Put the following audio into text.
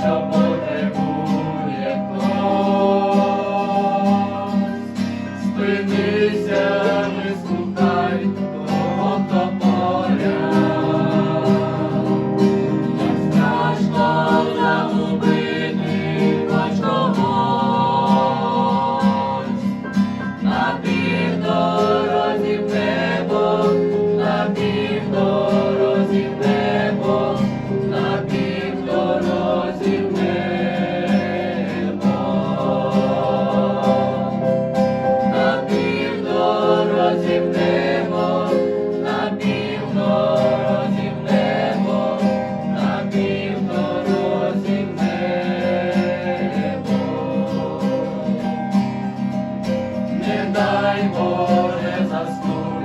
наша потребує хтось, спинися. дай Боже, заснув.